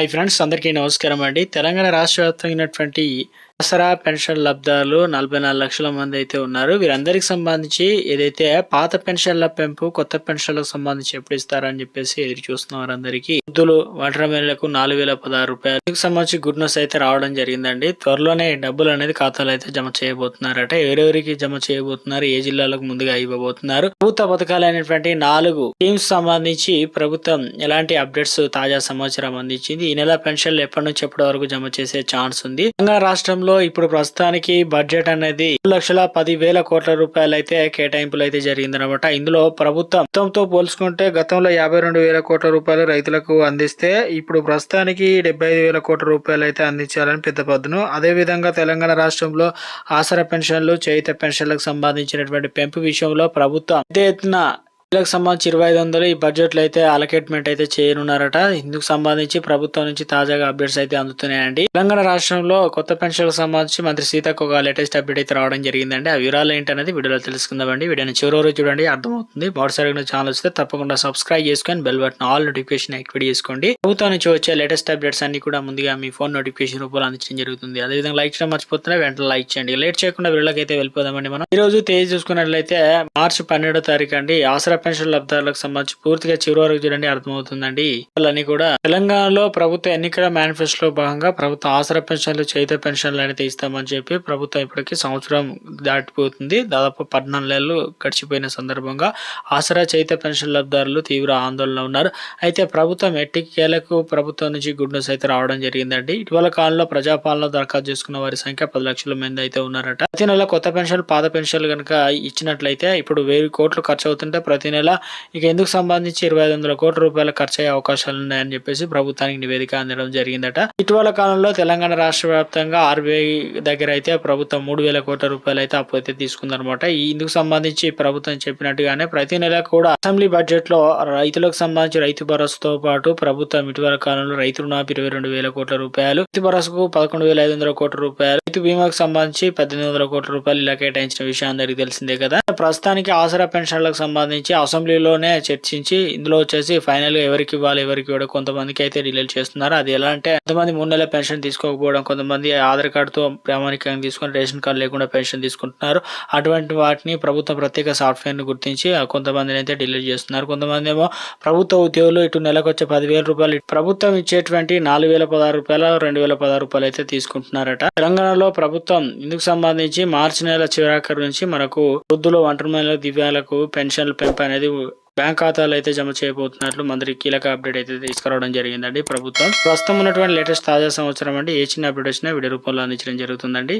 Hi friends అందరికీ నమస్కారం అండి. తెలంగాణ రాష్ట్ర వ్యాప్తంగా దసరా పెన్షన్ లబ్ధాలు నలభై నాలుగు లక్షల మంది అయితే ఉన్నారు. వీరందరికి సంబంధించి ఏదైతే పాత పెన్షన్ల పెంపు కొత్త పెన్షన్లకు సంబంధించి ఎప్పుడు ఇస్తారని చెప్పేసి ఎదురు చూస్తున్నారు అందరికి వృద్ధులు వాటర్ నాలుగు వేల పదహారు రూపాయలు. దీనికి సంబంధించి గుడ్ న్యూస్ అయితే రావడం జరిగిందండి. త్వరలోనే డబ్బులు అనేది ఖాతాలో అయితే జమ చేయబోతున్నారట. ఎవరెవరికి జమ చేయబోతున్నారు ఏ జిల్లాలకు ముందుగా ఇవ్వబోతున్నారు? ప్రభుత్వ పథకాలైనటువంటి నాలుగు స్కీమ్స్ సంబంధించి ప్రభుత్వం ఎలాంటి అప్డేట్స్ తాజా సమాచారం అందించింది? ఈ నెల పెన్షన్లు ఎప్పటి నుంచి ఎప్పటి వరకు జమ చేసే ఛాన్స్ ఉంది? తెలంగాణ రాష్ట్రంలో ఇప్పుడు ప్రస్తుతానికి బడ్జెట్ అనేది రెండు లక్షల పది వేల కోట్ల రూపాయలు అయితే కేటాయింపులు అయితే జరిగిందనమాట ఇందులో ప్రభుత్వం మొత్తంతో పోల్చుకుంటే గతంలో యాభై రెండు వేల కోట్ల రూపాయలు రైతులకు అందిస్తే ఇప్పుడు ప్రస్తుతానికి డెబ్బై ఐదు వేల కోట్ల రూపాయలు అయితే అందించాలని పెద్ద పద్దును. అదే విధంగా తెలంగాణ రాష్ట్రంలో ఆసరా పెన్షన్లు చేయిత పెన్షన్లకు సంబంధించినటువంటి పెంపు విషయంలో ప్రభుత్వం పెద్ద ఎత్తున వీళ్ళకి సంబంధించి ఇరవై ఐదు వందలు ఈ బడ్జెట్లో అయితే అలకేట్మెంట్ అయితే చేయనున్నారట. ఇందుకు సంబంధించి ప్రభుత్వం నుంచి తాజాగా అప్డేట్స్ అయితే అందుతున్నాయండి. తెలంగాణ రాష్ట్రంలో కొత్త పెన్షన్లకు సంబంధించి మంత్రి సీతకు ఒక లేటెస్ట్ అప్డేట్ అయితే రావడం జరిగిందండి. ఆ వివరాలు ఏంటనేది వీడియోలో తెలుసుకుందామండి. వీడియోని చివరి వరకు చూడండి అర్థమవుతుంది. మరోసారి ఛానల్ వస్తే తప్పకుండా సబ్స్క్రైబ్ చేసుకొని bell button all notification activate చేసుకోండి. ప్రభుత్వం నుంచి వచ్చే లేటెస్ట్ అప్డేట్స్ అన్ని కూడా ముందుగా మీ ఫోన్ నోటిఫికేషన్ రూపంలో అందించడం జరుగుతుంది. అదేవిధంగా లైక్ చేయడం మర్చిపోతున్నా వెంటనే లైక్ చేయండి. లేట్ చేయకుండా వీళ్ళకి అయితే వెళ్ళిపోదామండి మనం. ఈ రోజు తేజ్ చూసుకున్నట్లయితే మార్చి పన్నెండో తారీఖు అండి. ఆసరా పెన్షన్ లబ్ధారులకు సంబంధించి పూర్తిగా చివరి వరకు చూడండి అర్థమవుతుందండి. వాళ్ళని కూడా తెలంగాణలో ప్రభుత్వ ఎన్నికల మేనిఫెస్టోలో భాగంగా ప్రభుత్వం ఆసరా పెన్షన్లు చేత పెన్షన్లు అనేది ఇస్తామని చెప్పి ప్రభుత్వం ఇప్పటికీ సంవత్సరం దాటిపోతుంది. దాదాపు పద్నాలుగు నెలలు గడిచిపోయిన సందర్భంగా ఆసరా చైత పెన్షన్ లబ్ధారులు తీవ్ర ఆందోళన ఉన్నారు. అయితే ప్రభుత్వం ఎట్టికేలకు ప్రభుత్వం నుంచి గుడ్ న్యూస్ అయితే రావడం జరిగిందండి. ఇటీవల కాలంలో ప్రజాపాలన దరఖాస్తు చేసుకున్న వారి సంఖ్య పది లక్షల మంది అయితే ఉన్నారట. ప్రతి నెల కొత్త పెన్షన్ పాత పెన్షన్లు కనుక ఇచ్చినట్లయితే ఇప్పుడు వెయ్యి కోట్లు ఖర్చు అవుతుంటే ప్రతి నెల. ఇక ఎందుకు సంబంధించి ఇరవై ఐదు వందల కోట్ల రూపాయలు ఖర్చు అయ్యే అవకాశాలు ఉన్నాయని చెప్పేసి ప్రభుత్వానికి నివేదిక అందడం జరిగిందట. ఇటీవల కాలంలో తెలంగాణ రాష్ట్ర వ్యాప్తంగా ఆర్బీఐ దగ్గర అయితే ప్రభుత్వం మూడు వేల కోట్ల రూపాయలు అయితే అప్పు అయితే తీసుకుందనమాట ఈ ఇందుకు సంబంధించి ప్రభుత్వం చెప్పినట్టుగానే ప్రతి నెల కూడా అసెంబ్లీ బడ్జెట్లో రైతులకు సంబంధించి రైతు భరోసాతో పాటు ప్రభుత్వం ఇటీవల కాలంలో రైతు రుణాపు ఇరవై రెండు వేల కోట్ల రూపాయలు రైతు భరోసాకు పదకొండు వేల ఐదు వందల కోట్ల రూపాయలు రైతు బీమాకు సంబంధించి పద్దెనిమిది వందల కోట్ల రూపాయలు ఇలా కేటాయించిన విషయం అందరికీ తెలిసిందే కదా. ప్రస్తుతానికి ఆసరా పెన్షన్లకు సంబంధించి అసెంబ్లీలోనే చర్చించి ఇందులో వచ్చేసి ఫైనల్గా ఎవరికి ఇవ్వాలి ఎవరికి ఇవ్వడం కొంతమందికి అయితే డిలీట్ చేస్తున్నారు. అది ఎలా అంటే కొంతమంది మూడు నెలల పెన్షన్ తీసుకోకపోవడం కొంతమంది ఆధార్ కార్డుతో ప్రామాణికంగా తీసుకొని రేషన్ కార్డు లేకుండా పెన్షన్ తీసుకుంటున్నారు. అటువంటి వాటిని ప్రభుత్వం ప్రత్యేక సాఫ్ట్వేర్ని గుర్తించి కొంతమందిని అయితే డిలీట్ చేస్తున్నారు. కొంతమంది ఏమో ప్రభుత్వ ఉద్యోగులు ఇటు నెలకు వచ్చే పదివేల రూపాయలు ఇటు ప్రభుత్వం ఇచ్చేటువంటి నాలుగు వేల పదహారు రూపాయలు రెండు వేల పదహారు రూపాయలు అయితే తీసుకుంటున్నారట. తెలంగాణలో ప్రభుత్వం ఇందుకు సంబంధించి మార్చి నెల చివరాఖరు నుంచి మనకు వృద్ధులు ఒంటరి దివ్యాలకు పెన్షన్లు పెన్షన్ల అనేది బ్యాంక్ ఖాతాలు అయితే జమ చేయబోతున్నట్లు మంత్రి కీలక అప్డేట్ అయితే తీసుకురావడం జరిగిందండి. ప్రభుత్వం ప్రస్తుతం ఉన్నటువంటి లేటెస్ట్ తాజా సంవత్సరం అండి. ఏ చిన్న అప్డేట్ వచ్చినా వీడియో రూపంలో అందించడం జరుగుతుందండి.